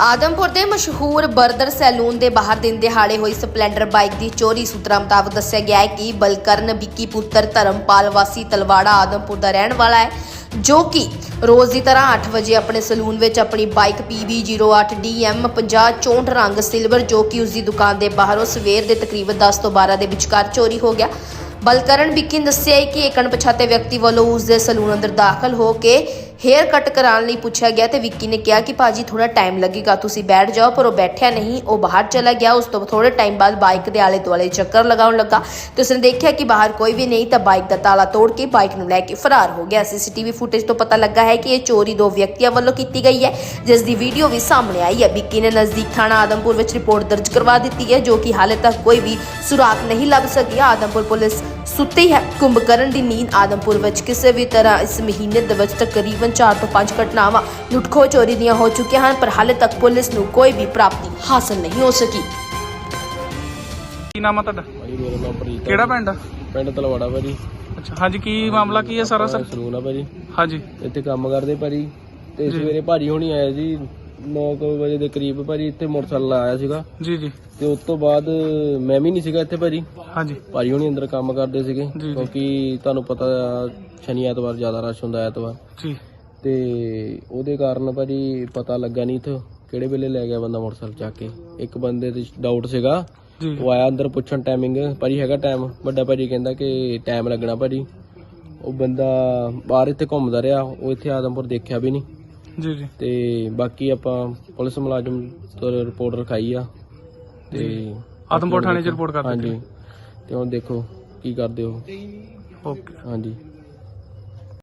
ਆਦਮਪੁਰ ਦੇ ਮਸ਼ਹੂਰ brother salon ਦੇ ਬਾਹਰ ਦਿਨ ਦਿਹਾੜੇ ਹੋਈ ਸਪਲੈਂਡਰ ਬਾਈਕ ਦੀ ਚੋਰੀ ਸੂਤਰਾਂ ਮੁਤਾਬਕ ਦੱਸਿਆ ਗਿਆ ਹੈ ਕਿ ਬਲਕਰਨ ਵਿੱਕੀ ਪੁੱਤਰ ਧਰਮਪਾਲ ਵਾਸੀ ਤਲਵਾੜਾ ਆਦਮਪੁਰ ਦਾ ਰਹਿਣ ਵਾਲਾ ਹੈ, ਜੋ ਕਿ ਰੋਜ਼ ਦੀ ਤਰ੍ਹਾਂ 8 ਵਜੇ ਆਪਣੇ ਸਲੂਨ ਵਿੱਚ ਆਪਣੀ ਬਾਈਕ PB08DM 5064 ਰੰਗ ਸਿਲਵਰ ਜੋ ਕਿ ਉਸ ਦੀ ਦੁਕਾਨ ਦੇ ਬਾਹਰੋਂ ਸਵੇਰ ਦੇ ਤਕਰੀਬਨ 10 ਤੋਂ 12 ਦੇ ਵਿਚਕਾਰ ਚੋਰੀ ਹੋ ਗਿਆ। ਬਲਕਰਨ ਵਿੱਕੀ ਨੇ ਦੱਸਿਆ ਹੈ ਕਿ ਇੱਕ ਅਣਪਛਾਤੇ ਵਿਅਕਤੀ ਵੱਲੋਂ ਉਸ ਦੇ ਸਲੂਨ ਅੰਦਰ ਦਾਖਲ ਹੋ ਕੇ ਹੇਅਰ ਕੱਟ ਕਰਾਉਣ ਲਈ ਪੁੱਛਿਆ ਗਿਆ ਤੇ ਵਿੱਕੀ ਨੇ ਕਿਹਾ ਕਿ ਭਾਜੀ ਥੋੜਾ ਟਾਈਮ ਲੱਗੇਗਾ, ਤੁਸੀਂ ਬੈਠ ਜਾਓ, ਪਰ ਉਹ ਬੈਠਿਆ ਨਹੀਂ, ਉਹ ਬਾਹਰ ਚਲਾ ਗਿਆ, ਉਸ ਤੋਂ ਥੋੜੇ ਟਾਈਮ ਬਾਅਦ ਬਾਈਕ ਦੇ ਆਲੇ ਦੁਆਲੇ ਚੱਕਰ ਲਗਾਉਣ ਲੱਗਾ। ਤੇ ਉਸਨੇ ਦੇਖਿਆ ਕਿ ਬਾਹਰ ਕੋਈ ਵੀ ਨਹੀਂ, ਤਾਂ ਬਾਈਕ ਦਾ ਤਾਲਾ ਤੋੜ ਕੇ ਬਾਈਕ ਨੂੰ ਲੈ ਕੇ ਫਰਾਰ ਹੋ ਗਿਆ। ਸੀਸੀਟੀਵੀ ਫੁਟੇਜ ਤੋਂ ਪਤਾ ਲੱਗਾ ਹੈ ਕਿ ਇਹ ਚੋਰੀ ਦੋ ਵਿਅਕਤੀਆਂ ਵੱਲੋਂ ਕੀਤੀ ਗਈ ਹੈ, ਜਿਸ ਦੀ ਵੀਡੀਓ ਵੀ ਸਾਹਮਣੇ ਆਈ ਹੈ। ਵਿੱਕੀ ਨੇ ਨਜ਼ਦੀਕ ਥਾਣਾ ਆਦਮਪੁਰ ਵਿੱਚ ਰਿਪੋਰਟ ਦਰਜ ਕਰਵਾ ਦਿੱਤੀ ਹੈ, ਜੋ ਕਿ ਹਾਲੇ ਤੱਕ ਕੋਈ ਵੀ ਸੁਰਾਗ ਨਹੀਂ ਲੱਭ ਸਕੀ ਆਦਮਪੁਰ ਪੁਲਿਸ ਸੁੱਤੀ ਹੈ। ਕੁੰਭਕਰਨ ਦੀ ਨੀਂਦ ਆਦਮਪੁਰ ਵਿੱਚ ਕਿਸੇ ਵੀ ਤਰ੍ਹਾਂ ਇਸ ਮਹੀਨੇ ਦੇ ਵਿੱਚ ਤਕਰੀਬਨ 4 ਤੋਂ 5 ਘਟਨਾਵਾਂ ਲੁੱਟਖੋ ਚੋਰੀ ਦੀਆਂ ਹੋ ਚੁੱਕੀਆਂ ਹਨ ਪਰ ਹਾਲੇ ਤੱਕ ਪੁਲਿਸ ਨੂੰ ਕੋਈ ਵੀ ਪ੍ਰਾਪਤੀ ਹਾਸਲ ਨਹੀਂ ਹੋ ਸਕੀ। ਕੀ ਨਾਮ ਆ ਤੁਹਾਡਾ? ਭਾਜੀ ਮੇਰਾ ਨਾਮ ਪ੍ਰੀਤ। ਕਿਹੜਾ ਪਿੰਡ ਆ? ਪਿੰਡ ਤਲਵਾੜਾ ਭਾਜੀ। ਅੱਛਾ ਹਾਂਜੀ ਕੀ ਮਾਮਲਾ ਕੀ ਹੈ ਸਾਰਾ ਸਰ? ਸਲੂਨ ਆ ਭਾਜੀ। ਹਾਂਜੀ। ਇੱਥੇ ਕੰਮ ਕਰਦੇ ਭਾਜੀ। ਤੇ। ਸਵੇਰੇ ਭਾਜੀ ਹੋਣੀ ਆਏ ਜੀ। 9 ਵਜੇ ਦੇ ਕਰੀਬ ਭਾਜੀ ਇੱਥੇ ਮੋਟਰਸਾਈਕਲ ਆਇਆ ਸੀਗਾ। ਜੀ ਜੀ। ਤੇ ਉਸ ਤੋਂ ਬਾਅਦ ਮੈਂ ਵੀ ਨਹੀਂ ਸੀਗਾ ਇੱਥੇ ਭਾਜੀ। ਹਾਂਜੀ। ਭਾਜੀ ਹੋਣੀ ਅੰਦਰ ਕੰਮ ਕਰਦੇ ਸੀਗੇ ਜੀ। ਕਿਉਂਕਿ ਤੁਹਾਨੂੰ ਪਤਾ ਸ਼ਨੀ ਐਤਵਾਰ ਜ਼ਿਆਦਾ ਰਸ਼ ਹੁੰਦਾ ਐਤਵਾਰ। ਜੀ। ਤੇ ਉਹਦੇ ਕਾਰਨ ਭਾਜੀ ਪਤਾ ਲੱਗਾ ਨਹੀਂ ਇੱਥੇ ਕਿਹੜੇ ਵੇਲੇ ਲੈ ਗਿਆ ਬੰਦਾ ਮੋਟਰਸਾਈਕਲ ਚੱਕ ਕੇ। ਇੱਕ ਬੰਦੇ ਤੇ ਡਾਊਟ ਸੀਗਾ। ਜੀ। ਉਹ ਆਇਆ ਅੰਦਰ ਪੁੱਛਣ ਟਾਈਮਿੰਗ ਭਾਜੀ ਹੈਗਾ ਟਾਈਮ ਵੱਡਾ ਭਾਜੀ ਕਹਿੰਦਾ ਕਿ ਟਾਈਮ ਲੱਗਣਾ ਭਾਜੀ। ਉਹ ਬੰਦਾ ਬਾਹਰ ਇੱਥੇ ਘੁੰਮਦਾ ਰਿਹਾ ਉਹ ਇੱਥੇ ਆਦਮਪੁਰ ਦੇਖਿਆ ਵੀ ਨਹੀਂ। ਜੀ ਜੀ। ਤੇ ਬਾਕੀ ਆਪਾਂ ਪੁਲਿਸ ਮੁਲਾਜ਼ਮ ਤੋਂ ਰਿਪੋਰਟ ਰਖਾਈ ਆ ਤੇ ਆਦਮਪੁਰ ਥਾਣੇ 'ਚ ਰਿਪੋਰਟ ਕਰ ਦਿੱਤੀ ਹਾਂਜੀ ਤੇ ਹੁਣ ਦੇਖੋ ਕੀ ਕਰਦੇ ਹੋ। ਓਕੇ। ਹਾਂਜੀ।